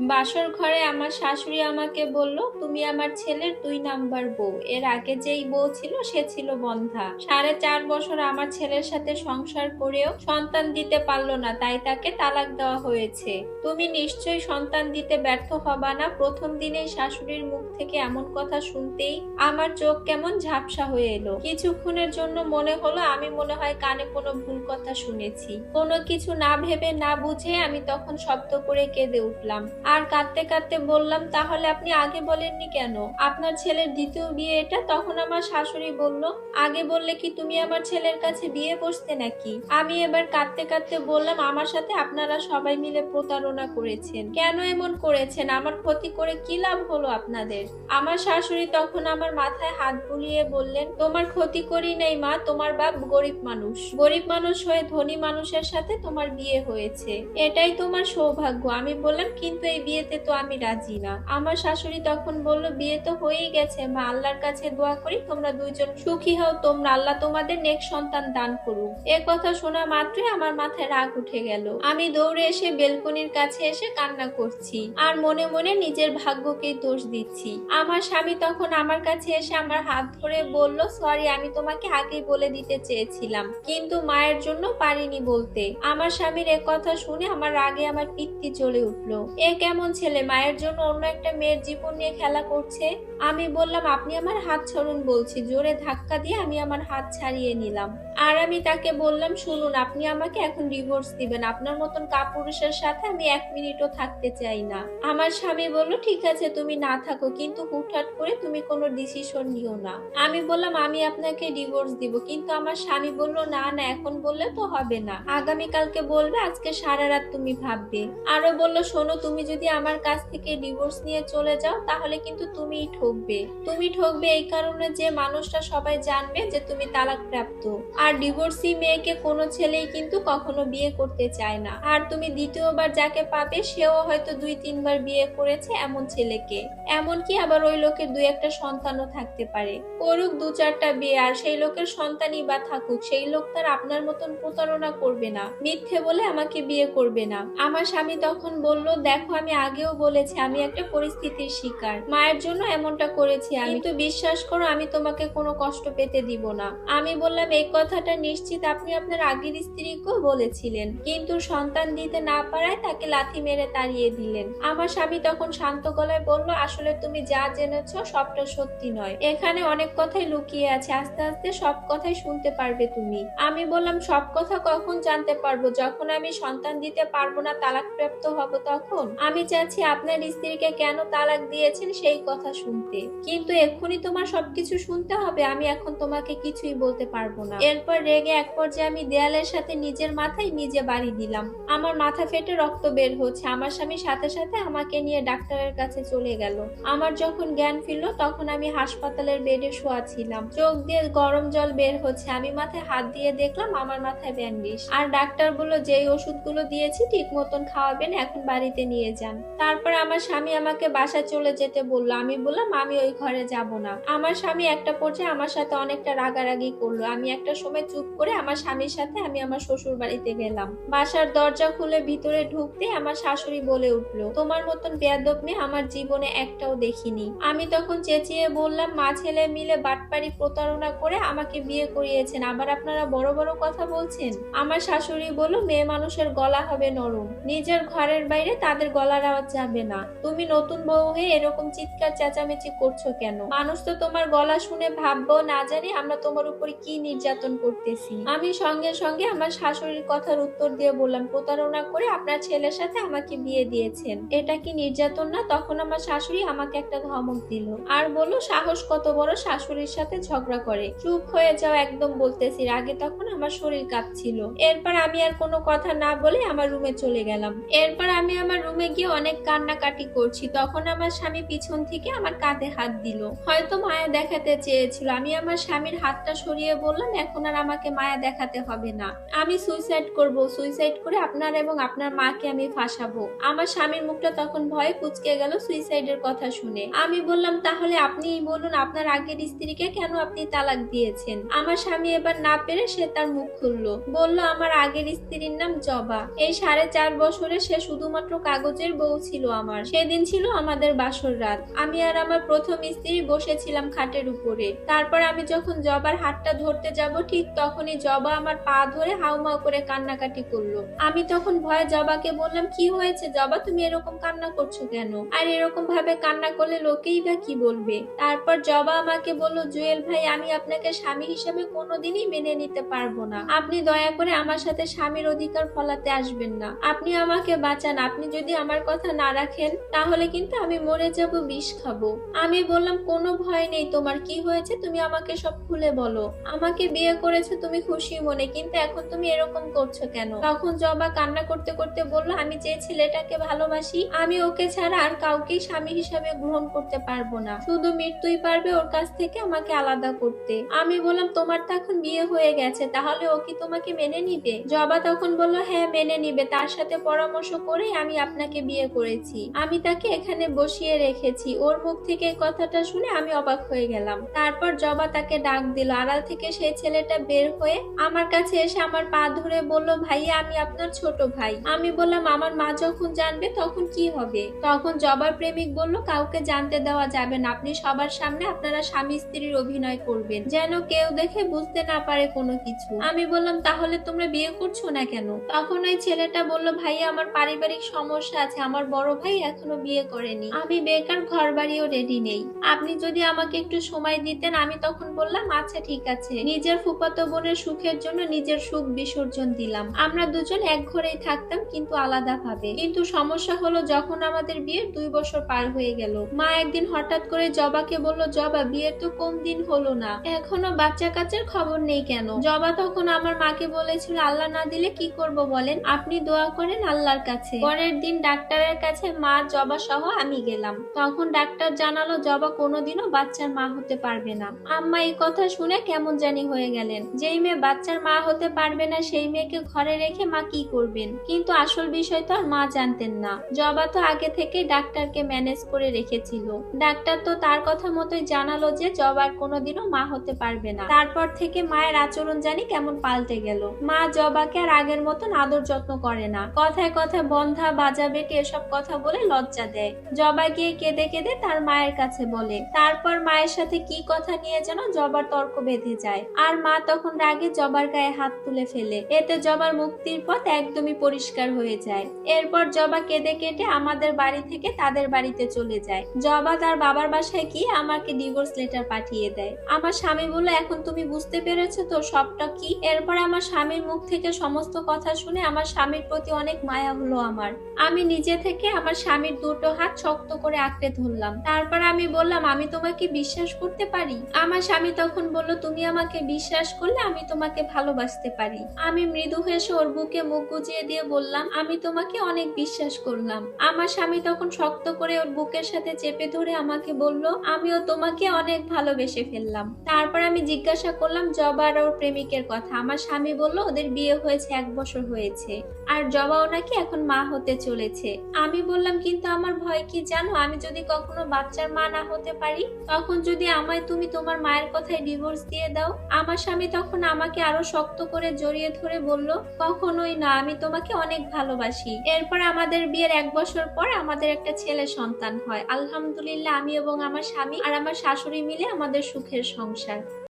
বাসর ঘরে আমার শাশুড়ি আমাকে বলল, তুমি আমার ছেলের দুই নাম্বার বউ। এর আগে যেই বউ ছিল, সে ছিল বন্ধা। সাড়ে চার বছর আমার ছেলের সাথে সংসার করেও সন্তান দিতে পারল না, তাই তাকে তালাক দেওয়া হয়েছে। তুমি নিশ্চয়ই সন্তান দিতে ব্যর্থ হবা না। প্রথম দিনেই শাশুড়ির মুখ থেকে এমন কথা শুনতেই আমার চোখ কেমন ঝাপসা হয়ে এলো। কিছুক্ষণের জন্য মনে হলো, আমি মনে হয় কানে কোনো ভুল কথা শুনেছি। কোনো কিছু না ভেবে না বুঝে আমি তখন শব্দ করে কেঁদে উঠলাম। আর কাঁদতে কাঁদতে বললাম, তাহলে আপনি আগে বলেননি কেন? আপনার ছেলের দ্বিতীয় বিয়ে এটা? তখন আমার শাশুড়ি বলল, আগে বললে কি তুমি আমার ছেলের কাছে বিয়ে বসতে নাকি? আমি এবার কাঁদতে কাঁদতে বললাম, আমার সাথে আপনারা সবাই মিলে প্রতারণা করেছেন। কেন এমন করেছেন? আমার ক্ষতি করে কি লাভ হলো আপনাদের? আমার শাশুড়ি তখন আমার মাথায় হাত বুলিয়ে বললেন, তোমার ক্ষতি করি নেই মা, তোমার বাপ গরিব মানুষ। গরিব মানুষ হয়ে ধনী মানুষের সাথে তোমার বিয়ে হয়েছে। এটাই তোমার সৌভাগ্য। আমি বললাম, কিন্তু এই বিয়েতে তো আমি রাজি না। আমার শাশুড়ি তখন বলল, বিয়ে তো হয়েই গেছে, মা আল্লাহর কাছে দোয়া করি, তোমরা দুইজন সুখী হও, তোমরা আল্লাহ তোমাদের নেক সন্তান দান করুক এ কথা শোনা মাত্রই আমার মাথায় রাগ উঠে গেল। আমি দৌড়ে এসে বেলকনির কাছে এসে কান্না করছি আর মনে মনে নিজের ভাগ্যকেই দোষ দিচ্ছি। আমার স্বামী তখন আমার কাছে এসে আমার হাত ধরে বলল, সরি, আমি তোমাকে আগেই বলে দিতে চেয়েছিলাম, কিন্তু মায়ের জন্য পারিনি বলতে। আমার স্বামীর এ কথা শুনে আমার রাগে আমার পিত্তি চলে উঠল। এ কেমন ছেলে? মায়ের জন্য অন্য একটা মেয়ের জীবন নিয়ে খেলা করছে? আমি বললাম, আপনি আমার হাত ছাড়ুন, বলছি। জোরে ধাক্কা দিয়ে আমি আমার হাত ছাড়িয়ে নিলাম। আর আমি তাকে বললাম, শুনুন, আপনি আমাকে এখন ডিভোর্স দিবেন। আপনার মতন কাপুরুষের সাথে আমি এক মিনিটও থাকতে চাই না। আমার স্বামী বলল, ঠিক আছে, তুমি না থাকো, কিন্তু হুটহাট করে তুমি কোনো ডিসিশন নিও না। আমি বললাম, আমি আপনাকে ডিভোর্স দিব। কিন্তু আমার স্বামী বলল, না না, এখন বললে তো হবে না। আগামীকালকে বলবে, আজকে সারা রাত তুমি ভাববে। আরও বলল, শোনো, তুমি যদি আমার কাছ থেকে ডিভোর্স নিয়ে চলে যাও, তাহলে কিন্তু তুমিই ঠকবে। তুমি ঠকবে এই কারণে যে মানুষটা সবাই জানবে যে তুমি তালাক প্রাপ্ত আর ডিভোর্সি মেয়েকে কোনো ছেলেই কিন্তু কখনো বিয়ে করতে চায় না। আর তুমি দ্বিতীয়বার যাকে পাবে, সেও হয়তো দুই, তিনবার বিয়ে করেছে এমন ছেলেকে। এমনকি আবার ওই লোকের দুই একটা সন্তানও থাকতে পারে। করুক দু চারটা বিয়ে, আর সেই লোকের সন্তানই বা থাকুক, সেই লোক তার আপনার মতন প্রতারণা করবে না। মিথ্যে বলে আমাকে বিয়ে করবে না। আমার স্বামী তখন বলল, দেখো আমি আগেও বলেছি, আমি একটা পরিস্থিতির শিকার। মায়ের জন্য এমনটা করেছি আমি। কিন্তু বিশ্বাস করো, আমি তোমাকে কোনো কষ্ট পেতে দিব না। আমি বললাম, এই কথাটা নিশ্চিত আপনি আপনার আগের স্ত্রীকেও বলেছিলেন। কিন্তু সন্তান দিতে না পারায় তাকে লাথি মেরে তাড়িয়ে দিলেন। আমার স্বামী তখন শান্ত গলায় বলল, আসলে তুমি যা জেনেছো, সবটা সত্যি নয়। এখানে অনেক কথাই লুকিয়ে আছে, আস্তে আস্তে সব কথাই শুনতে পারবে তুমি। আমি বললাম, সব কথা কখন জানতে পারব? যখন আমি সন্তান দিতে পারব না তালাক প্রাপ্ত হব তখন? আমি চাচ্ছি আপনার স্ত্রীকে কেন তালাক দিয়েছেন সেই কথা শুনতে। কিন্তু এক্ষুনি তোমার সবকিছু শুনতে হবে, আমি এখন তোমাকে কিছুই বলতে পারব না। এরপর রেগে এক পর্যায়ে আমি দেয়ালের সাথে নিজের মাথায় নিজে বাড়ি দিলাম। আমার মাথা ফেটে রক্ত বের হচ্ছে। আমার স্বামী সাথে সাথে আমাকে নিয়ে ডাক্তারের কাছে চলে গেল। আমার যখন জ্ঞান ফিরলো, তখন আমি হাসপাতালের বেডে শোয়া ছিলাম। চোখ দিয়ে গরম জল বের হচ্ছে। আমি মাথায় হাত দিয়ে দেখলাম আমার মাথায় ব্যান্ডিজ। আর ডাক্তার বলল, যেই ওষুধগুলো দিয়েছি, ঠিক মতন খাওয়াবেন, এখন বাড়িতে নিয়ে যান। তারপর আমার স্বামী আমাকে বাসায় চলে যেতে বলল। আমি বললাম, আমি ওই ঘরে যাব না। আমার স্বামী একটা পর্যায়ে আমার সাথে অনেকটা রাগারাগি করল। আমি একটা সময় চুপ করে আমার স্বামীর সাথে আমি আমার শ্বশুর বাড়িতে গেলাম। বাসার দরজা খুলে ভিতরে ঢুকতে আমার শাশুড়ি বলে উঠল, তোমার মতন বেয়াদব মেয়ে আমার জীবনে একটাও দেখিনি। আমি তখন চেঁচিয়ে বললাম, মা ছেলে মিলে বাটপাড়ি প্রতারণা করে আমাকে বিয়ে করিয়েছেন। আবার আপনারা বড় বড় কথা বলছেন? আমার শাশুড়ি বলল, মেয়ে মানুষের গলা হবে নরম। নিজের ঘরের বাইরে তাদের গলার আওয়াজ যাবে না। তুমি নতুন বউ হয়ে এরকম চিৎকার, চেঁচামেচি করছ কেন? মানুষ তো তোমার গলা শুনে ভাববো না জানি আমরা তোমার উপর কি নির্যাতন করতেছি। আমি সঙ্গে সঙ্গে আমার শাশুড়ির কথার উত্তর দিয়ে বললাম, প্রতারণা করে আপনার ছেলের সাথে আমাকে বিয়ে দিয়েছেন। এটা কি নির্যাতন না? তখন আমার শাশুড়ি আমাকে একটা ধমক দিল। আর বলল, সাহস কত বড় শাশুড়ির সাথে ঝগড়া করে। চুপ হয়ে যাও, একদম বলতেছি। আগে তখন আমার শরীর কাঁপছিল। এরপর আমি আর কোনো কথা না বলে আমার রুমে চলে গেলাম। এরপর আমি আমার রুমে গিয়ে অনেক কান্নাকাটি করছি। তখন আমার স্বামী পিছন থেকে আমার কাঁধে হাত দিল। হয়তো মায়া দেখাতে চেয়েছিল। আমি আমার স্বামীর হাতটা সরিয়ে বললাম, এখন আর আমাকে মায়া দেখাতে হবে না। আমি সুইসাইড করব। সুইসাইড করে আপনার এবং আপনার মাকে আমি ফাঁসাবো। আমার স্বামীর মুখটা তখন ভয়ে কুচকে গেল সুইসাইডের কথা শুনে। আমি বললাম, তাহলে আপনিই বলুন, আপনার আগের স্ত্রীকে কেন আপনি তালাক দিয়েছেন? আমার স্বামী এবার না পেরে সে তার মুখ খুললো। বলল, আমার আগের স্ত্রীর নাম জবা। এই সাড়ে চার বছরে সে শুধুমাত্র কাগজে কাজের বউ ছিল আমার। সেদিন ছিল আমাদের বাসর রাত। আমি আর আমার প্রথম স্ত্রী বসেছিলাম খাটের উপরে। তারপর আমি যখন জবার হাতটা ধরতে যাব, ঠিক তখনই জবা আমার পা ধরে হাউমাউ করে কান্নাকাটি করল। আমি তখন ভয়ে জবাকে বললাম, কি হয়েছে জবা? তুমি এরকম কান্না করছ কেন? আর এরকম ভাবে কান্না করলে লোকেই বা কি বলবে? তারপর জবা আমাকে বলল, জুয়েল ভাই, আমি আপনাকে স্বামী হিসেবে কোনোদিনই মেনে নিতে পারব না। আপনি দয়া করে আমার সাথে স্বামীর অধিকার ফলাতে আসবেন না। আপনি আমাকে বাঁচান। আপনি যদি আমার কথা না রাখেন, তাহলে কিন্তু আমি মরে যাব, বিষ খাব। আমি বললাম, কোনো ভয় নেই, তোমার কি হয়েছে তুমি আমাকে সব খুলে বলো। আমাকে বিয়ে করেছ তুমি খুশি মনে, কিন্তু এখন তুমি এরকম করছ কেন? তখন জবা কান্না করতে করতে বলল, আমি যে ছেলেটাকে ভালোবাসি, আমি ওকে ছাড়া আর কাউকেই স্বামী হিসাবে গ্রহণ করতে পারব না। শুধু মৃত্যুই পারবে ওর কাছ থেকে আমাকে আলাদা করতে। আমি বললাম, তোমার তো এখন বিয়ে হয়ে গেছে, তাহলে ও কি তোমাকে মেনে নিবে? জবা তখন বলল হ্যাঁ মেনে নিবে। তার সাথে পরামর্শ করে আমি আপনাকে বিয়ে করেছি। আমি তাকে এখানে বসিয়ে রেখেছি। ওর মুখ থেকে কথাটা শুনে আমি অবাক হয়ে গেলাম। তারপর জবা তাকে ডাক দিল। আড়াল থেকে সেই ছেলেটা বের হয়ে আমার কাছে এসে আমার পা ধরে বলল, ভাইয়া, আমি আপনার ছোট ভাই। আমি বললাম, আমার মা যখন জানবে তখন কি হবে? তখন জবার প্রেমিক বলল, কাউকে জানতে দেওয়া যাবে না। আপনি সবার সামনে আপনারা স্বামী স্ত্রীর অভিনয় করবেন। যেন কেউ দেখে বুঝতে না পারে কোনো কিছু। আমি বললাম, তাহলে তোমরা বিয়ে করছ না কেন? তখন ওই ছেলেটা বলল, ভাইয়া, আমার পারিবারিক সমস্যা আছে। আমার বড় ভাই এখনও বিয়ে করেনি। আমি বেকার ঘর বাড়িও রেডি নেই। আপনি যদি আমাকে একটু সময় দিতেন, আমি তখন বললাম আচ্ছা ঠিক আছে। নিজের ফুপাতো বোনের সুখের জন্য নিজের সুখ বিসর্জন দিলাম। আমরা দুজন এক ঘরেই থাকতাম, কিন্তু আলাদা ভাবে কিন্তু সমস্যা হলো, যখন আমাদের বিয়ের দুই বছর পার হয়ে গেল। মা একদিন হঠাৎ করে জবাকে বলল, জবা বিয়ের তো কম দিন হলো না? এখনও বাচ্চা কাচ্চার খবর নেই কেন? জবা তখন আমার মাকে বলেছিল, আল্লাহ না দিলে কি করব বলেন? আপনি দোয়া করেন আল্লাহর কাছে। পরের দিন ডাক্তারের কাছে মা জবা সহ আমি গেলাম। তখন ডাক্তার জানালো জবা কোনোদিনও বাচ্চার মা হতে পারবে না। আম্মা এই কথা শুনে কেমন জানি হয়ে গেলেন। যেই মেয়ে বাচ্চার মা হতে পারবে না, সেই মেয়েকে ঘরে রেখে মা কি করবেন? কিন্তু আসল বিষয় তো আর মা জানতেন না। জবা তো আগে থেকে ডাক্তারকে ম্যানেজ করে রেখেছিল। ডাক্তার তো তার কথা মতোই জানালো যে জবার কোনোদিনও মা হতে পারবে না। তারপর থেকে মায়ের আচরণ জানি কেমন পাল্টে গেল। মা জবাকে আর আগের মতন আদর যত্ন করে না। কথায় কথায় বন্ধা বাজা বেটে এসব কথা বলে লজ্জা দেয়। জবা গিয়ে কেঁদে কেঁদে তার মায়ের কাছে বলে, তারপর মায়ের সাথে কি কথা নিয়ে যেন জবার তর্ক বেঁধে যায়? আর মা তখন রাগে জবার গায়ে হাত তুলে ফেলে। এতে জবার মুক্তির পথ একদমই পরিষ্কার হয়ে যায়। এরপর জবা কেঁদে কেটে আমাদের বাড়ি থেকে তাদের বাড়িতে চলে যায়। জবা তার বাবার বাসায় গিয়ে আমাকে ডিভোর্স লেটার পাঠিয়ে দেয়। আমার স্বামী বলে এখন তুমি বুঝতে পেরেছ তো সবটা কি? এরপর আমার স্বামীর মুখ থেকে সমস্ত কথা শুনে আমার স্বামীর প্রতি অনেক মায়া হলো আমার। আমি নিজে থেকে আমার স্বামীর দুটো হাত শক্ত করে আঁকড়ে ধরলাম। তারপর আমি বললাম, আমি তোমাকে বিশ্বাস করতে পারি? আমার স্বামী তখন বলল, তুমি আমাকে বিশ্বাস করলে আমি তোমাকে ভালোবাসতে পারি। আমি মৃদু হেসে ওর বুকে মুখ গুজিয়ে দিয়ে বললাম, আমি তোমাকে অনেক বিশ্বাস করলাম। আমার স্বামী তখন শক্ত করে ওর বুকের সাথে চেপে ধরে আমাকে বলল, আমিও তোমাকে অনেক ভালোবেসে ফেললাম। তারপর আমি জিজ্ঞাসা করলাম, জবা আর ওর প্রেমিকের কথা? আমার স্বামী বলল, ওদের বিয়ে হয়েছে, এক বছর হয়েছে। আর জবাও নাকি এখন মা হতে চলেছে। আমি বললাম, কিন্তু আমার ভয় কি জানো? আমি যদি কখনো বাচ্চার মা না হতে পারি, তখন যদি আমায় তুমি তোমার মায়ের কথায় ডিভোর্স দিয়ে দাও, আমার স্বামী তখন আমাকে আরও শক্ত করে জড়িয়ে ধরে বলল, কখনোই না, আমি তোমাকে অনেক ভালোবাসি। এরপর আমাদের বিয়ের এক বছর পর আমাদের একটা ছেলে সন্তান হয়। আলহামদুলিল্লাহ, আমি এবং আমার স্বামী আর আমার শাশুড়ি মিলে আমাদের সুখের সংসার।